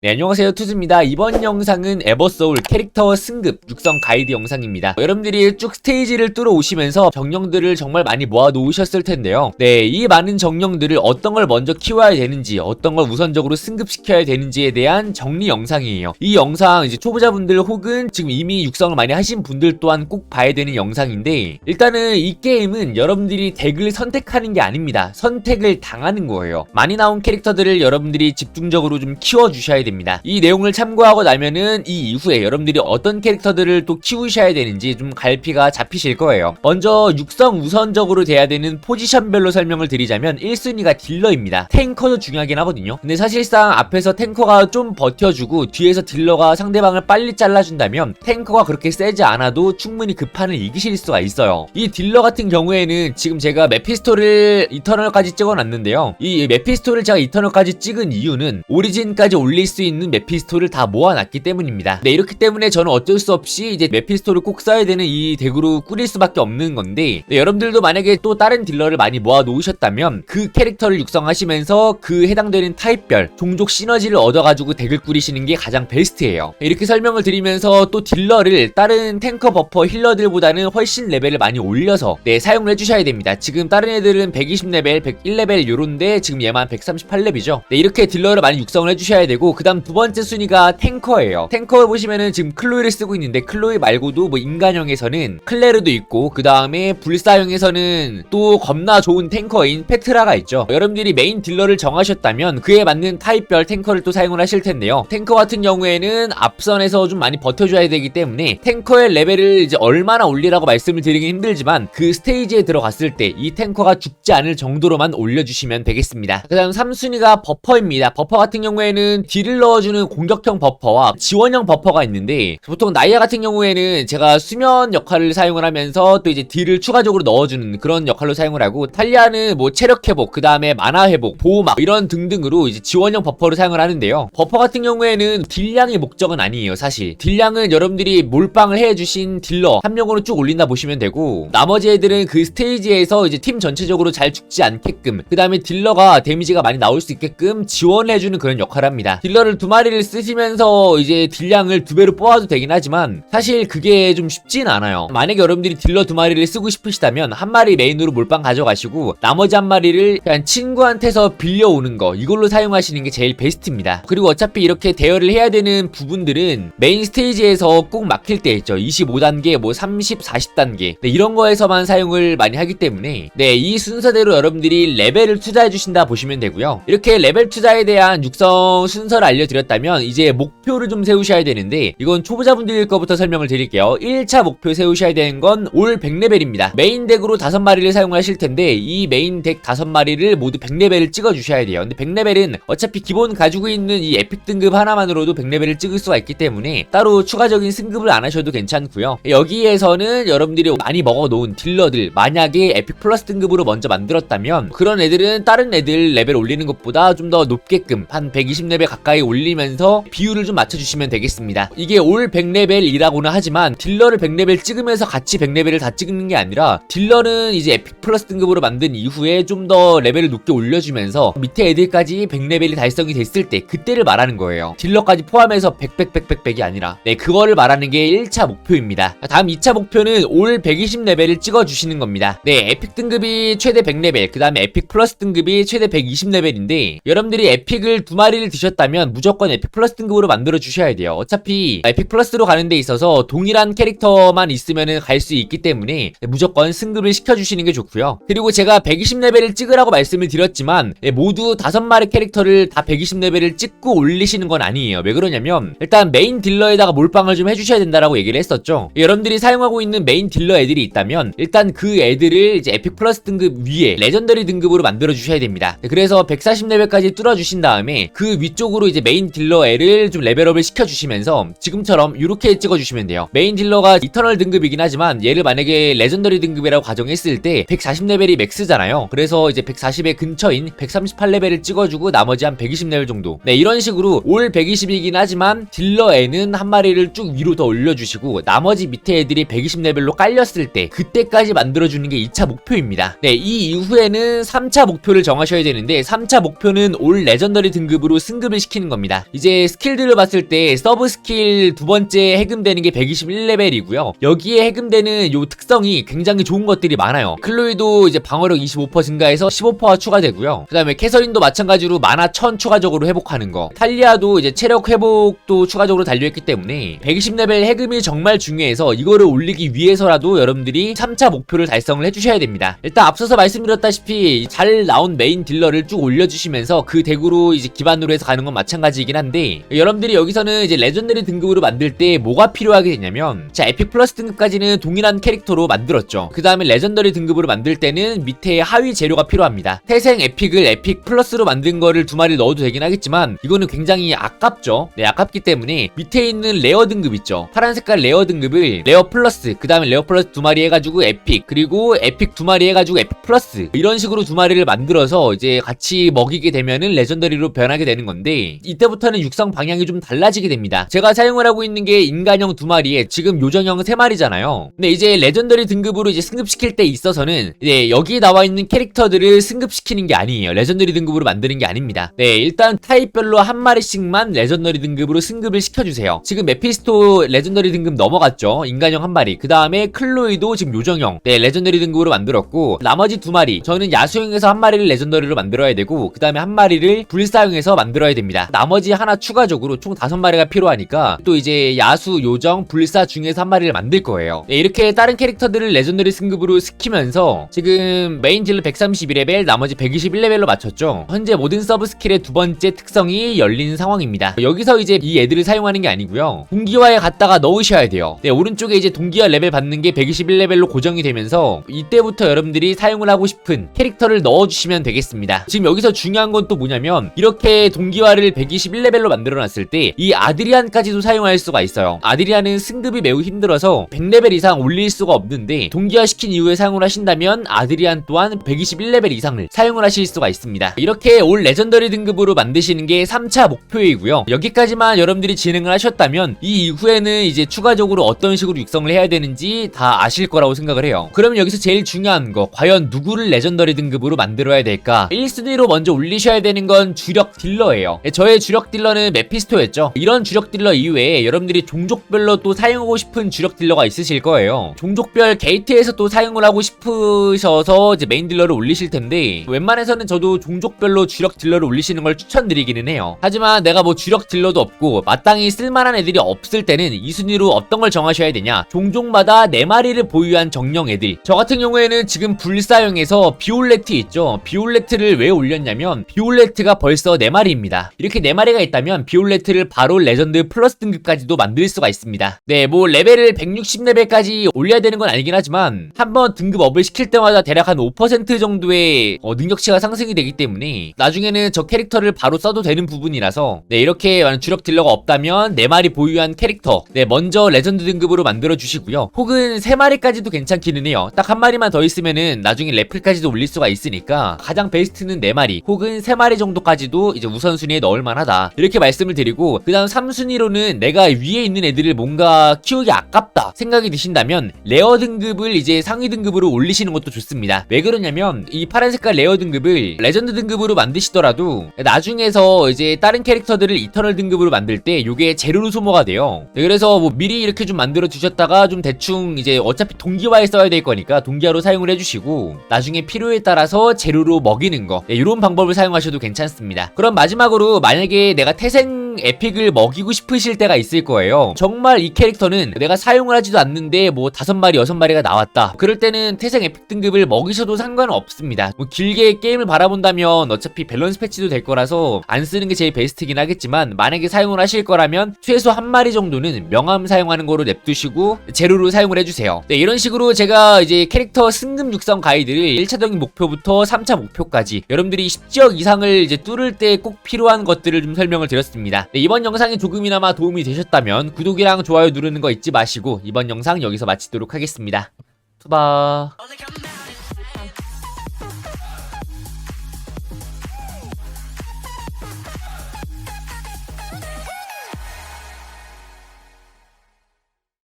네, 안녕하세요. 투즈입니다. 이번 영상은 에버소울 캐릭터 승급 육성 가이드 영상입니다. 여러분들이 쭉 스테이지를 뚫어 오시면서 정령들을 정말 많이 모아 놓으셨을 텐데요. 네, 이 많은 정령들을 어떤 걸 먼저 키워야 되는지, 어떤 걸 우선적으로 승급시켜야 되는지에 대한 정리 영상이에요. 이 영상 이제 초보자분들 혹은 지금 이미 육성을 많이 하신 분들 또한 꼭 봐야 되는 영상인데, 일단은 이 게임은 여러분들이 덱을 선택하는 게 아닙니다. 선택을 당하는 거예요. 많이 나온 캐릭터들을 여러분들이 집중적으로 좀 키워 주셔야 됩니다. 이 내용을 참고하고 나면은 이 이후에 여러분들이 어떤 캐릭터들을 또 키우셔야 되는지 좀 갈피가 잡히실 거예요. 먼저 육성 우선적으로 돼야 되는 포지션별로 설명을 드리자면 1순위가 딜러입니다. 탱커도 중요하긴 하거든요. 근데 사실상 앞에서 탱커가 좀 버텨주고 뒤에서 딜러가 상대방을 빨리 잘라준다면 탱커가 그렇게 세지 않아도 충분히 그 판을 이기실 수가 있어요. 이 딜러 같은 경우에는 지금 제가 메피스토를 이터널까지 찍어놨는데요. 이 메피스토를 제가 이터널까지 찍은 이유는 오리진까지 올릴 수 있는 메피스토를 다 모아놨기 때문입니다. 네, 이렇기 때문에 저는 어쩔 수 없이 이제 메피스토를 꼭 써야 되는 이 덱으로 꾸릴 수밖에 없는 건데 네, 여러분들도 만약에 또 다른 딜러를 많이 모아 놓으셨다면 그 캐릭터를 육성하시면서 그 해당되는 타입별 종족 시너지를 얻어가지고 덱을 꾸리시는 게 가장 베스트예요. 네, 이렇게 설명을 드리면서 또 딜러를 다른 탱커 버퍼 힐러들보다는 훨씬 레벨을 많이 올려서 네, 사용을 해주셔야 됩니다. 지금 다른 애들은 120레벨, 101레벨 요런데 지금 얘만 138렙이죠. 네, 이렇게 딜러를 많이 육성을 해주셔야 되고 그 다음 두 번째 순위가 탱커예요. 탱커 보시면은 지금 클로이를 쓰고 있는데 클로이 말고도 뭐 인간형에서는 클레르도 있고 그 다음에 불사형에서는 또 겁나 좋은 탱커인 페트라가 있죠. 여러분들이 메인 딜러를 정하셨다면 그에 맞는 타입별 탱커를 또 사용을 하실 텐데요. 탱커 같은 경우에는 앞선에서 좀 많이 버텨줘야 되기 때문에 탱커의 레벨을 이제 얼마나 올리라고 말씀을 드리긴 힘들지만 그 스테이지에 들어갔을 때 이 탱커가 죽지 않을 정도로만 올려주시면 되겠습니다. 그 다음 3순위가 버퍼입니다. 버퍼 같은 경우에는 딜을 넣어주는 공격형 버퍼와 지원형 버퍼가 있는데 보통 나이아 같은 경우에는 제가 수면 역할을 사용을 하면서 또 이제 딜을 추가적으로 넣어주는 그런 역할로 사용을 하고 탈리아는 뭐 체력 회복 그 다음에 만화 회복 보호막 이런 등등으로 이제 지원형 버퍼를 사용을 하는데요. 버퍼 같은 경우에는 딜량이 목적은 아니에요 사실. 딜량은 여러분들이 몰빵을 해주신 딜러 한 명으로 쭉 올린다 보시면 되고 나머지 애들은 그 스테이지에서 이제 팀 전체적으로 잘 죽지 않게끔 그 다음에 딜러가 데미지가 많이 나올 수 있게끔 지원해주는 그런 역할을 합니다. 딜러를 두 마리를 쓰시면서 이제 딜량을 두 배로 뽑아도 되긴 하지만 사실 그게 좀 쉽진 않아요. 만약에 여러분들이 딜러 두 마리를 쓰고 싶으시다면 한 마리 메인으로 몰빵 가져가시고 나머지 한 마리를 그냥 친구한테서 빌려오는 거 이걸로 사용하시는 게 제일 베스트입니다. 그리고 어차피 이렇게 대여를 해야 되는 부분들은 메인 스테이지에서 꼭 막힐 때 있죠. 25단계, 뭐 30, 40단계 네, 이런 거에서만 사용을 많이 하기 때문에 네, 이 순서대로 여러분들이 레벨을 투자해 주신다 보시면 되고요. 이렇게 레벨 투자에 대한 육성 순서를 알려 드렸다면 이제 목표를 좀 세우셔야 되는데 이건 초보자분들 거부터 설명을 드릴게요. 1차 목표 세우셔야 되는 건 올 100레벨입니다. 메인 덱으로 5마리를 사용하실 텐데 이 메인 덱 5마리를 모두 100레벨을 찍어 주셔야 돼요. 근데 100레벨은 어차피 기본 가지고 있는 이 에픽 등급 하나만으로도 100레벨을 찍을 수가 있기 때문에 따로 추가적인 승급을 안 하셔도 괜찮고요. 여기에서는 여러분들이 많이 먹어놓은 딜러들 만약에 에픽 플러스 등급으로 먼저 만들었다면 그런 애들은 다른 애들 레벨 올리는 것보다 좀 더 높게끔 한 120레벨 가까이 올리면서 비율을 좀 맞춰주시면 되겠습니다. 이게 올 100레벨이라고는 하지만 딜러를 100레벨 찍으면서 같이 100레벨을 다 찍는 게 아니라 딜러는 이제 에픽 플러스 등급으로 만든 이후에 좀 더 레벨을 높게 올려주면서 밑에 애들까지 100레벨이 달성이 됐을 때 그때를 말하는 거예요. 딜러까지 포함해서 100, 100, 100, 100, 100이 아니라 네 그거를 말하는 게 1차 목표입니다. 다음 2차 목표는 올 120레벨을 찍어주시는 겁니다. 네 에픽 등급이 최대 100레벨 그 다음에 에픽 플러스 등급이 최대 120레벨인데 여러분들이 에픽을 두 마리를 드셨다면 무조건 에픽 플러스 등급으로 만들어 주셔야 돼요. 어차피 에픽 플러스로 가는 데 있어서 동일한 캐릭터만 있으면 갈수 있기 때문에 무조건 승급을 시켜 주시는 게 좋고요. 그리고 제가 120레벨을 찍으라고 말씀을 드렸지만 모두 5마리 캐릭터를 다 120레벨을 찍고 올리시는 건 아니에요. 왜 그러냐면 일단 메인 딜러에다가 몰빵을 좀 해주셔야 된다라고 얘기를 했었죠. 여러분들이 사용하고 있는 메인 딜러 애들이 있다면 일단 그 애들을 이제 에픽 플러스 등급 위에 레전더리 등급으로 만들어 주셔야 됩니다. 그래서 140레벨까지 뚫어 주신 다음에 그 위쪽으로 이제 메인 딜러 애를 좀 레벨업을 시켜주시면서 지금처럼 이렇게 찍어주시면 돼요. 메인 딜러가 이터널 등급이긴 하지만 얘를 만약에 레전더리 등급이라고 가정했을 때 140레벨이 맥스잖아요. 그래서 이제 140의 근처인 138레벨을 찍어주고 나머지 한 120레벨 정도. 네 이런 식으로 올 120이긴 하지만 딜러 애는 한 마리를 쭉 위로 더 올려주시고 나머지 밑에 애들이 120레벨로 깔렸을 때 그때까지 만들어주는 게 2차 목표입니다. 네 이 이후에는 3차 목표를 정하셔야 되는데 3차 목표는 올 레전더리 등급으로 승급을 시키는 해주는 겁니다. 이제 스킬들을 봤을 때 서브 스킬 두 번째 해금되는 게 121레벨이고요. 여기에 해금되는 요 특성이 굉장히 좋은 것들이 많아요. 클로이도 이제 방어력 25% 증가해서 15%가 추가되고요. 그 다음에 캐서린도 마찬가지로 마나 1000 추가적으로 회복하는 거. 탈리아도 이제 체력 회복도 추가적으로 달려있기 때문에 120레벨 해금이 정말 중요해서 이거를 올리기 위해서라도 여러분들이 3차 목표를 달성을 해주셔야 됩니다. 일단 앞서서 말씀드렸다시피 잘 나온 메인 딜러를 쭉 올려주시면서 그 덱으로 이제 기반으로 해서 가는 건 마찬가지 이긴 한데 여러분들이 여기서는 이제 레전더리 등급으로 만들 때 뭐가 필요하게 되냐면 자 에픽 플러스 등급까지는 동일한 캐릭터로 만들었죠. 그 다음에 레전더리 등급으로 만들 때는 밑에 하위 재료가 필요합니다. 태생 에픽을 에픽 플러스로 만든 거를 두 마리 넣어도 되긴 하겠지만 이거는 굉장히 아깝죠. 네 아깝기 때문에 밑에 있는 레어 등급 있죠. 파란 색깔 레어 등급을 레어 플러스 그 다음에 레어 플러스 두 마리 해가지고 에픽 그리고 에픽 두 마리 해가지고 에픽 플러스 이런 식으로 두 마리를 만들어서 이제 같이 먹이게 되면은 레전더리로 변하게 되는 건데 이때부터는 육성 방향이 좀 달라지게 됩니다. 제가 사용을 하고 있는 게 인간형 두 마리에 지금 요정형 세 마리잖아요. 근데 이제 레전더리 등급으로 이제 승급시킬 때 있어서는 이제 여기 나와 있는 캐릭터들을 승급시키는 게 아니에요. 레전더리 등급으로 만드는 게 아닙니다. 네, 일단 타입별로 한 마리씩만 레전더리 등급으로 승급을 시켜주세요. 지금 메피스토 레전더리 등급 넘어갔죠. 인간형 한 마리. 그 다음에 클로이도 지금 요정형. 네, 레전더리 등급으로 만들었고 나머지 두 마리. 저는 야수형에서 한 마리를 레전더리로 만들어야 되고 그 다음에 한 마리를 불사형에서 만들어야 됩니다. 나머지 하나 추가적으로 총 다섯 마리가 필요하니까 또 이제 야수, 요정, 불사 중에서 한 마리를 만들 거예요. 네, 이렇게 다른 캐릭터들을 레전더리 승급으로 시키면서 지금 메인 딜러 132레벨, 나머지 121레벨로 맞췄죠. 현재 모든 서브 스킬의 두 번째 특성이 열린 상황입니다. 여기서 이제 이 애들을 사용하는 게 아니고요. 동기화에 갖다가 넣으셔야 돼요. 네, 오른쪽에 이제 동기화 레벨 받는 게 121레벨로 고정이 되면서 이때부터 여러분들이 사용을 하고 싶은 캐릭터를 넣어주시면 되겠습니다. 지금 여기서 중요한 건 또 뭐냐면 이렇게 동기화를 121레벨로 만들어놨을 때 이 아드리안까지도 사용할 수가 있어요. 아드리안은 승급이 매우 힘들어서 100레벨 이상 올릴 수가 없는데 동기화 시킨 이후에 사용을 하신다면 아드리안 또한 121레벨 이상을 사용을 하실 수가 있습니다. 이렇게 올 레전더리 등급으로 만드시는 게 3차 목표이고요. 여기까지만 여러분들이 진행을 하셨다면 이 이후에는 이제 추가적으로 어떤 식으로 육성을 해야 되는지 다 아실 거라고 생각을 해요. 그러면 여기서 제일 중요한 거 과연 누구를 레전더리 등급으로 만들어야 될까? 1순위로 먼저 올리셔야 되는 건 주력 딜러예요. 저의 주력 딜러는 메피스토였죠. 이런 주력 딜러 이외에 여러분들이 종족별로 또 사용하고 싶은 주력 딜러가 있으실 거예요. 종족별 게이트에서 또 사용을 하고 싶으셔서 이제 메인 딜러를 올리실 텐데 웬만해서는 저도 종족별로 주력 딜러를 올리시는 걸 추천드리기는 해요. 하지만 내가 뭐 주력 딜러도 없고 마땅히 쓸만한 애들이 없을 때는 이 순위로 어떤 걸 정하셔야 되냐? 종족마다 네 마리를 보유한 정령 애들. 저 같은 경우에는 지금 불사용에서 비올레트 있죠. 비올레트를 왜 올렸냐면 비올레트가 벌써 네 마리입니다. 이렇게 네 마리가 있다면 비올레트를 바로 레전드 플러스 등급까지도 만들 수가 있습니다. 네, 뭐 레벨을 160레벨까지 올려야 되는 건 아니긴 하지만 한번 등급 업을 시킬 때마다 대략 한 5% 정도의 어, 능력치가 상승이 되기 때문에 나중에는 저 캐릭터를 바로 써도 되는 부분이라서 네, 이렇게 주력 딜러가 없다면 네 마리 보유한 캐릭터 네, 먼저 레전드 등급으로 만들어 주시고요. 혹은 세 마리까지도 괜찮기는 해요. 딱 한 마리만 더 있으면은 나중에 레플까지도 올릴 수가 있으니까 가장 베스트는 네 마리 혹은 세 마리 정도까지도 이제 우선순위에 넣을 만하다. 이렇게 말씀을 드리고 그 다음 3순위로는 내가 위에 있는 애들을 뭔가 키우기 아깝다 생각이 드신다면 레어 등급을 이제 상위 등급으로 올리시는 것도 좋습니다. 왜 그러냐면 이 파란 색깔 레어 등급을 레전드 등급으로 만드시더라도 나중에서 이제 다른 캐릭터들을 이터널 등급으로 만들 때 이게 재료로 소모가 돼요. 네, 그래서 뭐 미리 이렇게 좀 만들어 두셨다가 좀 대충 이제 어차피 동기화에 써야 될 거니까 동기화로 사용을 해주시고 나중에 필요에 따라서 재료로 먹이는 거 네, 이런 방법을 사용하셔도 괜찮습니다. 그럼 마지막으로 만약 에 내가 태생 에픽을 먹이고 싶으실 때가 있을 거예요. 정말 이 캐릭터는 내가 사용을 하지도 않는데 뭐 다섯 마리 여섯 마리가 나왔다. 그럴 때는 태생 에픽 등급을 먹이셔도 상관은 없습니다. 뭐 길게 게임을 바라본다면 어차피 밸런스 패치도 될 거라서 안 쓰는 게 제일 베스트긴 하겠지만 만약에 사용을 하실 거라면 최소 한 마리 정도는 명함 사용하는 거로 냅두시고 재료로 사용을 해주세요. 네, 이런 식으로 제가 이제 캐릭터 승급 육성 가이드를 1차적인 목표부터 3차 목표까지 여러분들이 10지역 이상을 이제 뚫을 때 꼭 필요한 것들을 좀 설명을 드렸습니다. 네, 이번 영상이 조금이나마 도움이 되셨다면 구독이랑 좋아요 누르는 거 잊지 마시고 이번 영상 여기서 마치도록 하겠습니다. 투바.